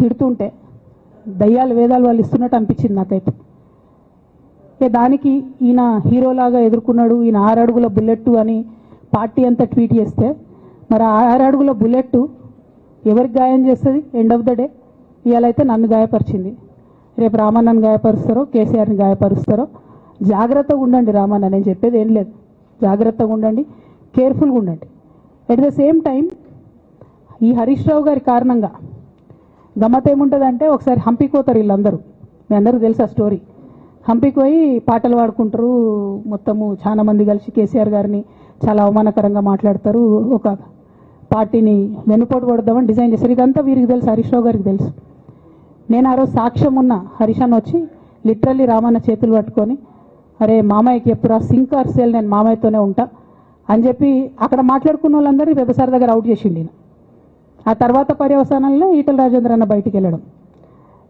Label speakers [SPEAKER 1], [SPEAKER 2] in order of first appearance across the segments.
[SPEAKER 1] తిడుతుంటే దయ్యాలు వేదాలు వాళ్ళు ఇస్తున్నట్టు అనిపించింది నాకైతే. ఇక దానికి ఈయన హీరోలాగా ఎదుర్కొన్నాడు ఈయన ఆరడుగుల అడుగుల బుల్లెట్ అని పార్టీ అంతా ట్వీట్ చేస్తే మరి ఆరడుగుల అడుగుల బుల్లెట్ ఎవరికి గాయం చేస్తుంది? ఎండ్ ఆఫ్ ద డే ఇవాళైతే నన్ను గాయపరిచింది. రేపు రామన్నను గాయపరుస్తారో కేసీఆర్ని గాయపరుస్తారో జాగ్రత్తగా ఉండండి రామన్న నేను చెప్పేది ఏం లేదు. జాగ్రత్తగా ఉండండి కేర్ఫుల్గా ఉండండి. అట్ ద సేమ్ టైం ఈ హరీష్ రావు గారి కారణంగా గమ్మత్ ఏముంటుందంటే ఒకసారి హంపికి పోతారు వీళ్ళందరూ. మీ అందరూ తెలుసు ఆ స్టోరీ? హంపికి పోయి పాటలు పాడుకుంటారు. మొత్తము చాలా మంది కలిసి కేసీఆర్ గారిని చాలా అవమానకరంగా మాట్లాడతారు. ఒక పార్టీని వెనుపోటు కొడదామని డిజైన్ చేశారు ఇదంతా వీరికి తెలుసు హరీష్ రావు గారికి తెలుసు. నేను ఆ రోజు సాక్ష్యం ఉన్న హరీష్ వచ్చి లిటరల్లీ రామన్న చేతులు పట్టుకొని అరే మామయ్యకి ఎప్పుడు సింక్ ఆర్ సేల్ నేను మామయ్యతోనే ఉంటా అని చెప్పి అక్కడ మాట్లాడుకున్న వాళ్ళందరినీ వ్యవసాయ దగ్గర అవుట్ చేసిండి నేను ఆ తర్వాత పర్యవసానంలో ఈటల రాజేంద్ర అన్న బయటికి వెళ్ళడం.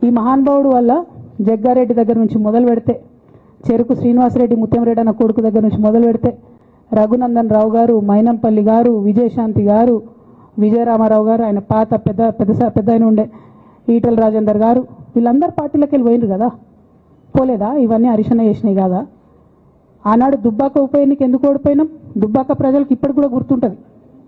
[SPEAKER 1] ఈ మహానుభావుడు వల్ల జగ్గారెడ్డి దగ్గర నుంచి మొదలు పెడితే చెరుకు శ్రీనివాసరెడ్డి ముత్యంరెడ్డి అన్న కొడుకు దగ్గర నుంచి మొదలు పెడితే రఘునందన్ రావు గారు మైనంపల్లి గారు విజయశాంతి గారు విజయరామారావు గారు ఆయన పాత పెద్ద పెద్ద పెద్ద ఆయన ఉండే ఈటల రాజేందర్ గారు వీళ్ళందరూ పార్టీలోకి వెళ్ళి కదా? పోలేదా? ఇవన్నీ అరిశన చేసినాయి కదా? ఆనాడు దుబ్బాక ఉప ఎన్నిక ఎందుకు ఓడిపోయినాం? దుబ్బాక ప్రజలకు ఇప్పటికి కూడా గుర్తుంటుంది.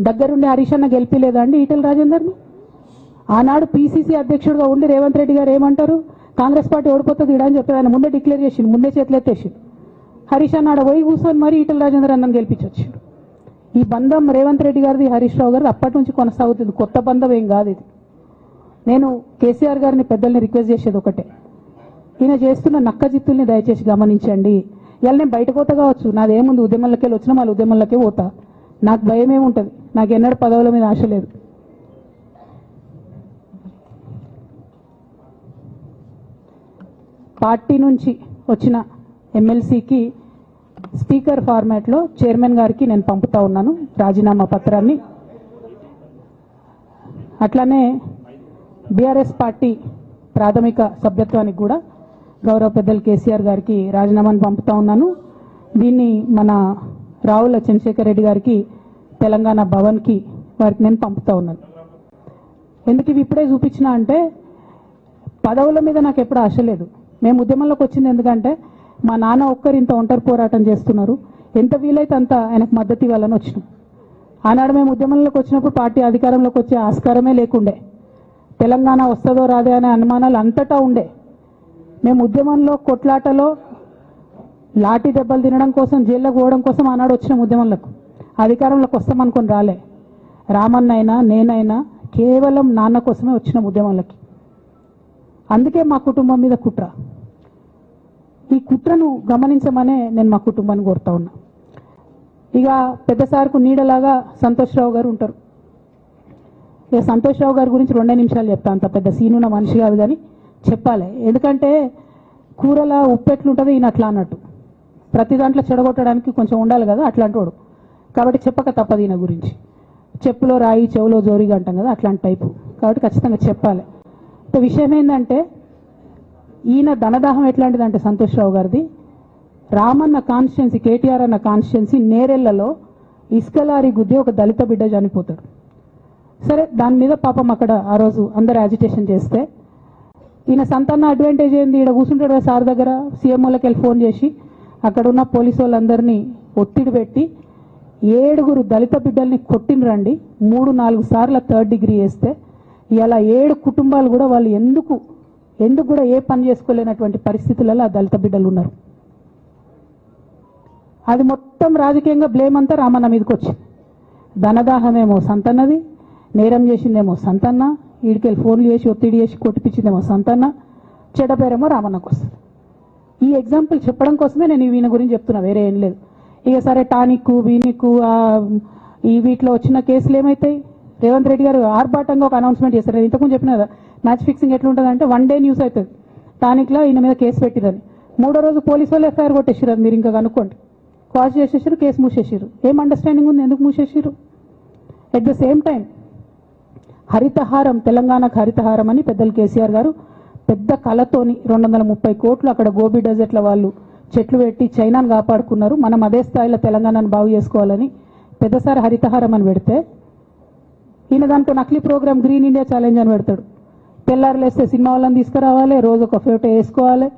[SPEAKER 1] దగ్గరుండి హరీష్ అన్న గెలిపిలేదా అండి ఈటల రాజేందర్ని? ఆనాడు పీసీసీ అధ్యక్షుడిగా ఉండి రేవంత్ రెడ్డి గారు ఏమంటారు? కాంగ్రెస్ పార్టీ ఓడిపోతుంది ఇడని అని ఆయన ముందే డిక్లేర్ చేసిండు ముందే చేతులు ఎత్తేసిండు. హరీష్ అన్న ఆడ పోయి కూర్చొని మరి ఈటల రాజేందర్ అన్నం గెలిపించొచ్చిండు. ఈ బంధం రేవంత్ రెడ్డి గారిది హరీష్ రావు గారిది అప్పటి నుంచి కొనసాగుతుంది. కొత్త బంధం ఏం కాదు ఇది. నేను కేసీఆర్ గారిని పెద్దల్ని రిక్వెస్ట్ చేసేది ఒకటే. ఈయన చేస్తున్న నక్క జిత్తుల్ని దయచేసి గమనించండి. ఇవాళ నేను బయట పోతా కావచ్చు. నాదేముంది ఉద్యమంలోకి వెళ్ళి వచ్చినా మళ్ళీ ఉద్యమంలోకే పోతా. నాకు భయం ఏముంటుంది నాకు ఎన్నడూ పదవుల మీద ఆశ లేదు. పార్టీ నుంచి వచ్చిన ఎమ్మెల్సీకి స్పీకర్ ఫార్మాట్లో చైర్మన్ గారికి నేను పంపుతా ఉన్నాను రాజీనామా పత్రాన్ని. అట్లానే బీఆర్ఎస్ పార్టీ ప్రాథమిక సభ్యత్వానికి కూడా గౌరవ పెద్దలు కేసీఆర్ గారికి రాజీనామాను పంపుతా ఉన్నాను. దీన్ని మన రావుల చంద్రశేఖర్ రెడ్డి గారికి తెలంగాణ భవన్కి వారికి నేను పంపుతా ఉన్నాను. ఎందుకు ఇవి ఇప్పుడే చూపించిన అంటే పదవుల మీద నాకు ఎప్పుడు ఆశ లేదు. మేము ఉద్యమంలోకి వచ్చింది ఎందుకంటే మా నాన్న ఒక్కరు ఇంత ఒంటరి పోరాటం చేస్తున్నారు. ఎంత వీలైతే అంత ఆయనకు మద్దతు ఇవ్వాలని వచ్చినాం. ఆనాడు మేము ఉద్యమంలోకి వచ్చినప్పుడు పార్టీ అధికారంలోకి వచ్చే ఆస్కారమే లేకుండే. తెలంగాణ వస్తుందో రాదే అనే అనుమానాలు అంతటా ఉండే. మేము ఉద్యమంలో కొట్లాటలో లాఠీ దెబ్బలు తినడం కోసం జైల్లోకి పోవడం కోసం ఆనాడు వచ్చిన ఉద్యమంలోకి అధికారంలోకి వస్తామనుకొని రాలే. రామన్నైనా నేనైనా కేవలం నాన్న కోసమే వచ్చిన ఉద్యమంలోకి అందుకే మా కుటుంబం మీద కుట్ర. ఈ కుట్రను గమనించమనే నేను మా కుటుంబాన్ని కోరుతా ఉన్నా. ఇక పెద్ద సార్కు నీడలాగా సంతోష్ రావు గారు ఉంటారు. ఇక సంతోష్రావు గారి గురించి రెండే నిమిషాలు చెప్తా. అంత పెద్ద సీనున్న మనిషి కాదు కానీ చెప్పాలి. ఎందుకంటే కూరల ఉప్పెట్లుంటుంది ఈయన అట్లా అన్నట్టు. ప్రతి దాంట్లో చెడగొట్టడానికి కొంచెం ఉండాలి కదా అట్లాంటి వాడు కాబట్టి చెప్పక తప్పదు ఈయన గురించి. చెప్పులో రాయి చెవులో జోరిగా అంటాం కదా అట్లాంటి టైపు. కాబట్టి ఖచ్చితంగా చెప్పాలి. విషయం ఏంటంటే ఈయన ధనదాహం ఎట్లాంటిదంటే సంతోష్ రావు గారిది రామన్న కాన్స్టిట్యున్సీ కేటీఆర్ అన్న కాన్స్టిట్యున్సీ నేరెళ్ళలో ఇసుకలారి గుద్ది ఒక దళిత బిడ్డ చనిపోతాడు. సరే దాని మీద పాపం అక్కడ ఆ రోజు అందరు యాజిటేషన్ చేస్తే ఈయన సంతాన అడ్వాంటేజ్ ఏంది? ఈడ కూర్చుంటాడు సార్ దగ్గర సీఎంఓలకి వెళ్ళి ఫోన్ చేసి అక్కడ ఉన్న పోలీసు వాళ్ళందరినీ ఒత్తిడి పెట్టి ఏడుగురు దళిత బిడ్డల్ని కొట్టినరండి మూడు నాలుగు సార్లు థర్డ్ డిగ్రీ వేస్తే ఇలా ఏడు కుటుంబాలు కూడా వాళ్ళు ఎందుకు ఎందుకు కూడా ఏ పని చేసుకోలేనటువంటి పరిస్థితులలో ఆ దళిత బిడ్డలు ఉన్నారు. అది మొత్తం రాజకీయంగా బ్లేమ్ అంతా రామన్న మీదకి వచ్చింది. ధనదాహమేమో సంతన్నది నేరం చేసిందేమో సంతన్న వీడికెళ్ళి ఫోన్లు చేసి ఒత్తిడి చేసి కొట్టిపించిందేమో సంతన్న చెడపేరేమో రామన్నకు వస్తుంది. ఈ ఎగ్జాంపుల్ చెప్పడం కోసమే నేను ఈయన గురించి చెప్తున్నా వేరే ఏం లేదు. ఇక సరే టానిక్ వీనిక్ ఈ వీటిలో వచ్చిన కేసులు ఏమవుతాయి రేవంత్ రెడ్డి గారు ఆర్భాటంగా ఒక అనౌన్స్మెంట్ చేశారు. నేను ఇంతకుముందు చెప్పిన కదా మ్యాచ్ ఫిక్సింగ్ ఎట్లుంటుందంటే వన్ డే న్యూస్ అవుతుంది. టానిక్లో ఈయన మీద కేసు పెట్టిరని. మూడో రోజు పోలీసు వాళ్ళు ఎఫ్ఐఆర్ కొట్టేసారు అది మీరు ఇంకా కనుక్కోండి. క్వాష్ చేసేసారు కేసు మూసేసారు ఏం అండర్స్టాండింగ్ ఉంది? ఎందుకు మూసేసారు at the same time Harithaharam తెలంగాణకు హరితహారం అని పెద్దలు కేసీఆర్ గారు పెద్ద కళతోని రెండు వందల ముప్పై కోట్లు అక్కడ గోబీ డెజర్ట్ల వాళ్ళు చెట్లు పెట్టి చైనాను కాపాడుకున్నారు. మనం అదే స్థాయిలో తెలంగాణను బాగు చేసుకోవాలని పెద్దసారి హరితహారం అని పెడితే ఈయన దాంట్లో నకిలీ ప్రోగ్రామ్ గ్రీన్ ఇండియా ఛాలెంజ్ అని పెడతాడు. తెల్లారులేస్తే సినిమా వాళ్ళని తీసుకురావాలి రోజు ఒక ఫోటో వేసుకోవాలి